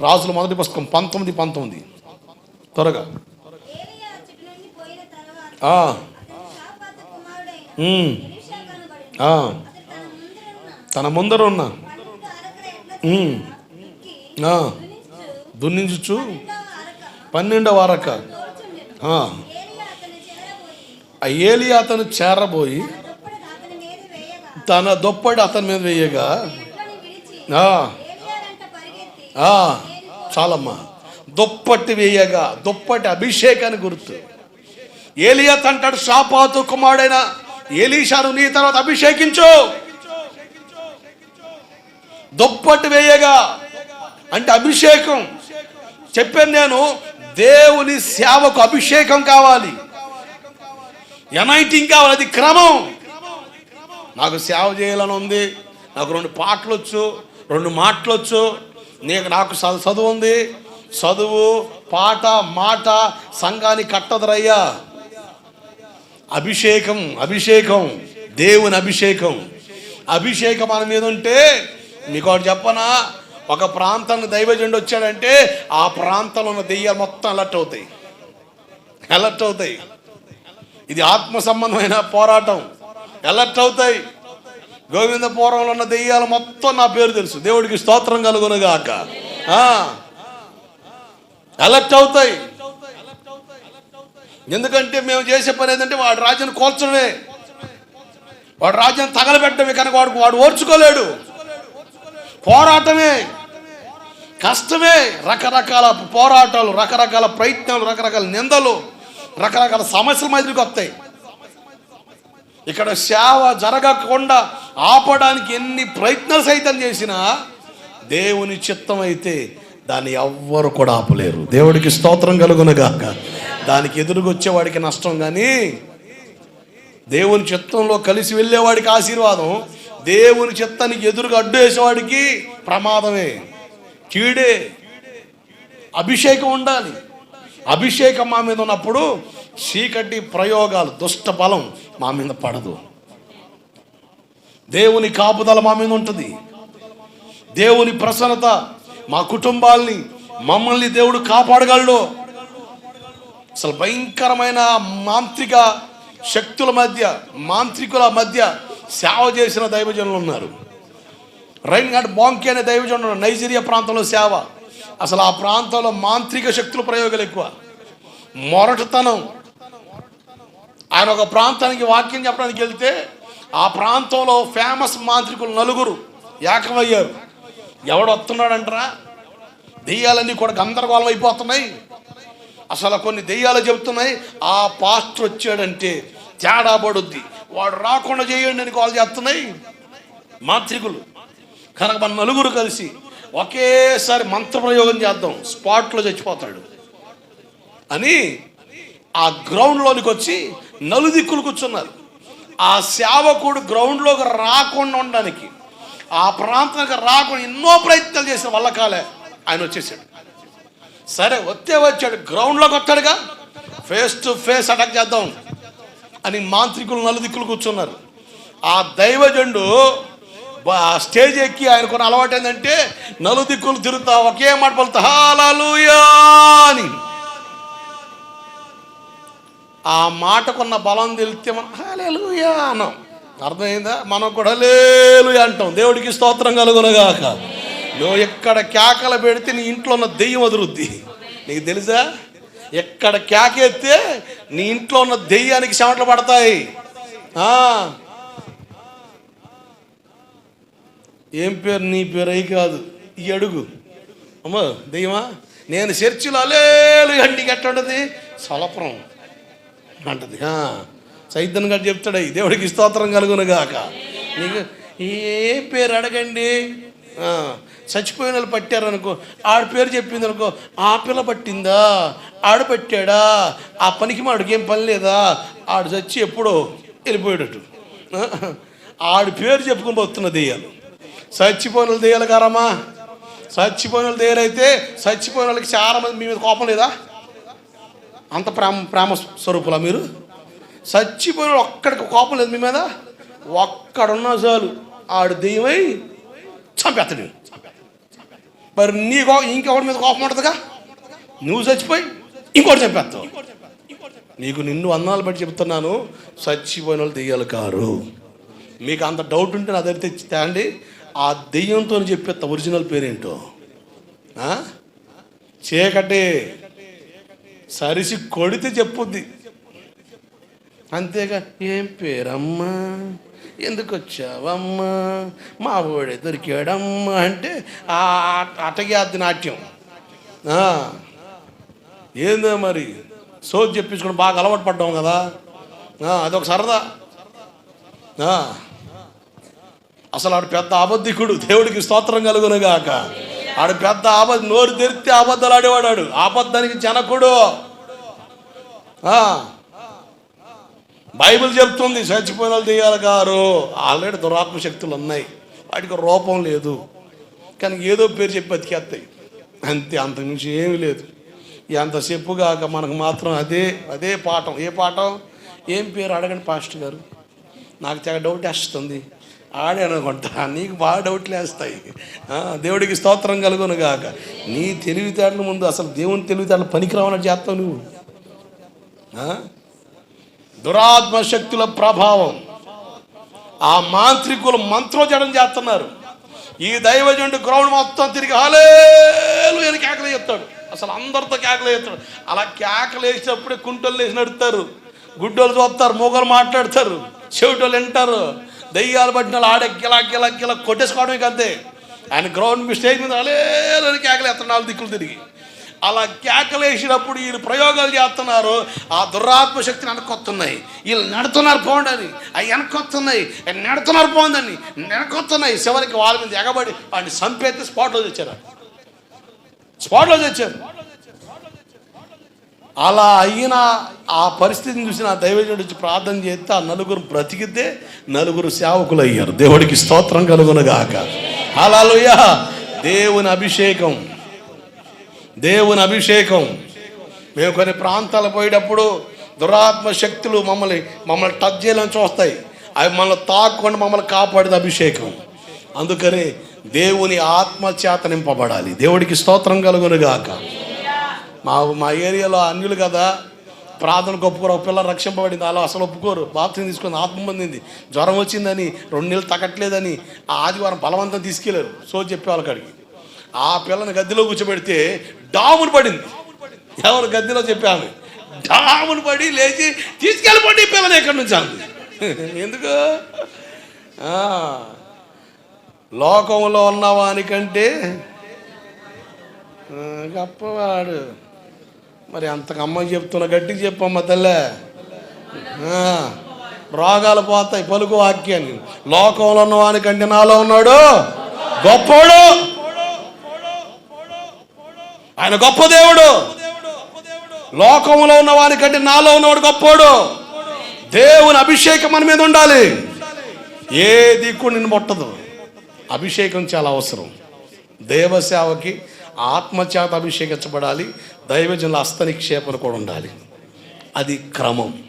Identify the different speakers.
Speaker 1: రాజుల మొదటి పుస్తకం పంతొమ్మిది పంతొమ్మిది. త్వరగా. తన ముందర ఉన్న
Speaker 2: దున్నించు
Speaker 1: పన్నెండవ అరక. ఏలి అతను చేరబోయి. తన దుప్పటి అతని మీద వేయగా
Speaker 2: ఎంట్లోని విడిచి
Speaker 1: ఆ,
Speaker 2: ఏలీయా వెంట పరిగెత్తి
Speaker 1: ఆ, చాలమ్మా. దుప్పటి వేయగా దుప్పటి అభిషేకాన్ని గుర్తు. ఏలియత్ అంటాడు షాపాతు కుమారుడైన ఏలీషాను నీ తర్వాత అభిషేకించు. దుప్పటి వేయగా అంటే అభిషేకం. చెప్పాను నేను దేవుని సేవకు అభిషేకం కావాలి. ఎనైటింగ్ కావాలి అది క్రమం. నాకు సేవ చేయాలని ఉంది నాకు రెండు పాటలు వచ్చు రెండు మాటలు వచ్చు నీకు నాకు చదువు ఉంది. చదువు పాట మాట సంఘాన్ని కట్టదురయ్యా. అభిషేకం అభిషేకం దేవుని అభిషేకం. అభిషేకం మన మీద ఉంటే మీకు ఒకటి చెప్పనా? ఒక ప్రాంతానికి దైవజెండు వచ్చాడంటే ఆ ప్రాంతంలో ఉన్న దెయ్యాలు మొత్తం అలర్ట్ అవుతాయి. అలర్ట్ అవుతాయి. ఇది ఆత్మ సంబంధమైన పోరాటం. అలర్ట్ అవుతాయి. గోవిందపురంలో ఉన్న దెయ్యాలు మొత్తం నా పేరు తెలుసు. దేవుడికి స్తోత్రం కలుగునుగాక. అలర్ట్ అవుతాయి. ఎందుకంటే మేము చేసే పని ఏంటంటే వాడు రాజ్యాన్ని కోల్చడమే. వాడు రాజ్యాన్ని తగలబెట్టడమే కనుక వాడు వాడు ఓర్చుకోలేడు. పోరాటమే. కష్టమే. రకరకాల పోరాటాలు రకరకాల ప్రయత్నాలు రకరకాల నిందలు రకరకాల సమస్యల మధ్యకి వస్తాయి. ఇక్కడ సేవ జరగకుండా ఆపడానికి ఎన్ని ప్రయత్నాలు సైతం చేసినా దేవుని చిత్తం అయితే దాన్ని ఎవ్వరు కూడా ఆపలేరు. దేవుడికి స్తోత్రం కలుగునగాక. దానికి ఎదురుగొచ్చేవాడికి నష్టం కానీ దేవుని చిత్తంలో కలిసి వెళ్ళేవాడికి ఆశీర్వాదం దేవుని చిత్తానికి ఎదురుగా అడ్డు వేసేవాడికి ప్రమాదమే. కీడే అభిషేకం ఉండాలి. అభిషేకం మా మీద ఉన్నప్పుడు చీకటి ప్రయోగాలు దుష్ట బలం మా మీద పడదు. దేవుని కాపుదల మా మీద ఉంటుంది. దేవుని ప్రసన్నత మా కుటుంబాల్ని మమ్మల్ని దేవుడు కాపాడగలడు. అసలు భయంకరమైన మాంత్రిక శక్తుల మధ్య మాంత్రికుల మధ్య సేవ చేసిన దైవజనులు ఉన్నారు. రైన్ ఘాట్ బాంకీ అనే దైవజనుడు నైజీరియా ప్రాంతంలో సేవ. అసలు ఆ ప్రాంతంలో మాంత్రిక శక్తుల ప్రయోగాలు ఎక్కువ. మొరటుతనం ఆయన ఒక ప్రాంతానికి వాక్యం చెప్పడానికి వెళ్తే ఆ ప్రాంతంలో ఫేమస్ మాంత్రికులు నలుగురు ఏకమయ్యారు. ఎవడు వస్తున్నాడంటరా? దెయ్యాలన్నీ కూడా గందరగోళం అయిపోతున్నాయి. అసలు కొన్ని దెయ్యాలు చెబుతున్నాయి ఆ పాస్టర్ వచ్చాడంటే తేడా పడుద్ది. వాడు రాకుండా చేయండి అని కాల్ చేస్తున్నాయి మాంత్రికులు. కనుక మన నలుగురు కలిసి ఒకేసారి మంత్రప్రయోగం చేద్దాం. స్పాట్లో చచ్చిపోతాడు. అని ఆ గ్రౌండ్లోనికి వచ్చి నలుదిక్కులు కూర్చున్నారు. ఆ సేవకుడు గ్రౌండ్లోకి రాకుండా ఉండడానికి ఆ ప్రాంతానికి రాకుండా ఎన్నో ప్రయత్నాలు చేసిన వల్ల కాలే ఆయన వచ్చేసాడు. సరే వస్తే వచ్చాడు గ్రౌండ్లోకి వస్తాడుగా. ఫేస్ టు ఫేస్ అటాక్ చేద్దాం అని మాంత్రికులు నలుదిక్కులు కూర్చున్నారు. ఆ దైవజండు స్టేజ్ ఎక్కి ఆయనకున్న అలవాటు ఏంటంటే నలుదిక్కులు తిరుగుతా ఒకే మాట పలుతా హాలాలు అని ఆ మాటకున్న బలం తెలిస్తే మనం హాలేలుయా అన్నాం అర్థమైందా? మనం కూడా లేలు అంటాం. దేవుడికి స్తోత్రం కలుగునగాక. నువ్వు ఎక్కడ కేకలు పెడితే నీ ఇంట్లో ఉన్న దెయ్యం వదురుద్ది నీకు తెలుసా? ఎక్కడ కేకెత్తే నీ ఇంట్లో ఉన్న దెయ్యానికి చెమటలు పడతాయి. ఏం పేరు? నీ పేరు అయి కాదు. ఈ అడుగు. అమ్మో దెయ్యమా? నేను చర్చిలో అలేలు ఎట్లా ఉంటుంది? సలపురం. అంటది. ఆ, గారు చెప్తాడు "ఈ దేవుడికి స్తోత్రం కలుగునుగాక. నీకు ఏ పేరు అడగండి. చచ్చిపోయిన వాళ్ళు పట్టారనుకో ఆడ పేరు చెప్పింది అనుకో ఆ పిల్ల పట్టిందా? ఆడ పట్టాడా? ఆ పనికి మాడికి ఏం పని లేదా? ఆడు చచ్చి ఎప్పుడో వెళ్ళిపోయాడటు ఆడి పేరు చెప్పుకొని పోతున్న దెయ్యాలు. చచ్చిపోయిన వాళ్ళు దెయ్యాలు కారమ్మా. చచ్చిపోయిన వాళ్ళు దెయ్యాలైతే చచ్చిపోయిన వాళ్ళకి చాలా మంది మీ మీద కోపం లేదా? అంత ప్రేమ ప్రేమ స్వరూపులా మీరు? చచ్చిపోయిన ఒక్కడికి కోపం లేదు మీ మీద? ఒక్కడున్నా చాలు. ఆడు దెయ్యమై చంపేస్తాడు మరి నీ కో ఇంకొకటి మీద కోపం ఉంటుందిగా? నువ్వు చచ్చిపోయి ఇంకోటి చంపేస్తావు. నీకు నిన్ను అన్నాలు బట్టి చెప్తున్నాను చచ్చిపోయిన వాళ్ళు దెయ్యాలు కారు. మీకు అంత డౌట్ ఉంటే నా దగ్గర తెచ్చి తేండి. ఆ దెయ్యంతో చెప్పేస్తా ఒరిజినల్ పేరేంటో. చీకటి. సరిసి కొడితే చెప్పుద్ది. అంతేగా ఏం పేరమ్మా? ఎందుకు వచ్చావమ్మా? మా ఓడే దొరికాడమ్మా అంటే ఆ అటగ్యాది నాట్యం. ఏందో మరి? సోది చెప్పించుకుని బాగా అలవాటు పడ్డాం కదా? అదొక సరదా. అసలు ఆడు పెద్ద అబద్ధికుడు దేవుడికి స్తోత్రం కలుగునుగాక. ఆడు పెద్ద అబద్ధ నోరు తెరిస్తే అబద్ధాలు ఆడేవాడు ఆడు. అబద్ధానికి జనకుడు బైబిల్ చెప్తుంది చచ్చిపోయిన వాళ్ళు గారు. ఆల్రెడీ దురాత్మ శక్తులు ఉన్నాయి. వాటికి రూపం లేదు. కానీ ఏదో పేరు చెప్పి బతికేస్తాయి. అంతే అంతకుమించి ఏమీ లేదు. ఎంతసేపు కాక మనకు మాత్రం అదే అదే పాఠం. ఏ పాఠం? ఏం పేరు అడగండి పాస్టర్ గారు? నాకు తెగ డౌట్ వేస్తుంది. ఆడే అనుకుంటా. నీకు బాగా డౌట్లు వేస్తాయి. దేవుడికి స్తోత్రం కలుగును గాక. నీ తెలివితేటల ముందు అసలు దేవుని తెలివితేటలు పనికిరావని చేస్తావు నువ్వు. దురాత్మ శక్తుల ప్రభావం. ఆ మాంత్రికులు మంత్రోజడం చేస్తున్నారు. ఈ దైవజనుడు గ్రౌండ్ మొత్తం తిరిగి హాలేలు అని కేకలు చేస్తాడు అసలు అందరితో కేకలు చేస్తాడు అలా కేకలు వేసినప్పుడే కుంటలు వేసి నడుస్తారు గుడ్డోలు చూస్తారు మూగలు మాట్లాడతారు. చెవిటోళ్ళు వింటారు. దయ్యాలు పట్టిన వాళ్ళు ఆడే గిలా గిలా గిలా కొట్టేసుకోవడమే అంతే. ఆయన గ్రౌండ్ మిస్టేక్ మీద అలేలు కేకలు ఎత్తనాలు దిక్కులు తిరిగి. అలా కేకలేసినప్పుడు వీళ్ళు ప్రయోగాలు చేస్తున్నారు ఆ దురాత్మ శక్తిని వెనకొస్తున్నాయి వీళ్ళు నడుతున్నారు పోండని అవి వెనకొస్తున్నాయి నడుతున్నారు పోందని వెనకొస్తున్నాయి చివరికి వాళ్ళ మీద ఎగబడి వాడిని చంపేస్తే స్పాట్లో తెచ్చారు. స్పాట్లో తెచ్చారు. అలా అయిన ఆ పరిస్థితిని చూసి నా దైవజనుడు వచ్చి ప్రార్థన చేస్తే ఆ నలుగురు బ్రతికితే నలుగురు సేవకులు అయ్యారు దేవుడికి స్తోత్రం కలుగునగాక. హల్లెలూయా! దేవుని అభిషేకం. దేవుని అభిషేకం. మేము కొన్ని ప్రాంతాలు పోయేటప్పుడు దురాత్మ శక్తులు మమ్మల్ని మమ్మల్ని టచ్ చేయాలని చూస్తాయి. అవి మనల్ని తాకుండా మమ్మల్ని కాపాడేది అభిషేకం. అందుకని దేవుని ఆత్మ చేత నింపబడాలి. దేవుడికి స్తోత్రం కలుగునుగాక. మా మా ఏరియాలో అన్యులు కదా. ప్రార్థన ఒప్పుకోరు ఒక పిల్ల రక్షింపబడింది. అలా అసలు ఒప్పుకోరు. బాత్రూమ్ తీసుకుని ఆత్మ పొందింది. జ్వరం వచ్చిందని రెండు నెలలు తగ్గట్లేదని ఆ ఆదివారం బలవంతం తీసుకెళ్ళారు సో చెప్పే వాళ్ళకి ఆ పిల్లని గద్దెలో కూర్చోబెడితే డామును పడింది. ఎవరు గద్దెలో చెప్పాము డామును పడి లేచి తీసుకెళ్ళిపోండి ఈ పిల్లని ఎక్కడి నుంచి అంది. ఎందుకు? లోకంలో ఉన్నవానికంటే ఆ, గొప్పవాడు. మరి అంతకు అమ్మ చెప్తున్నా గట్టిగా చెప్పమ్మ తల్లే. రోగాలు పోతాయి పలుకు వాక్యాన్ని లోకంలో ఉన్నవానికంటే నాలో ఉన్నాడు గొప్పోడు. ఆయన గొప్ప దేవుడు. లోకంలో ఉన్న వానికంటే నాలో ఉన్నవాడు గొప్పోడు. దేవుని అభిషేకం మన మీద ఉండాలి. ఏ దిక్కు నిన్ను ముట్టదు. అభిషేకం చాలా అవసరం. దేవసేవకి ఆత్మచేత అభిషేకించబడాలి దైవజనుల హస్త నిక్షేపణ కూడా ఉండాలి. అది క్రమం.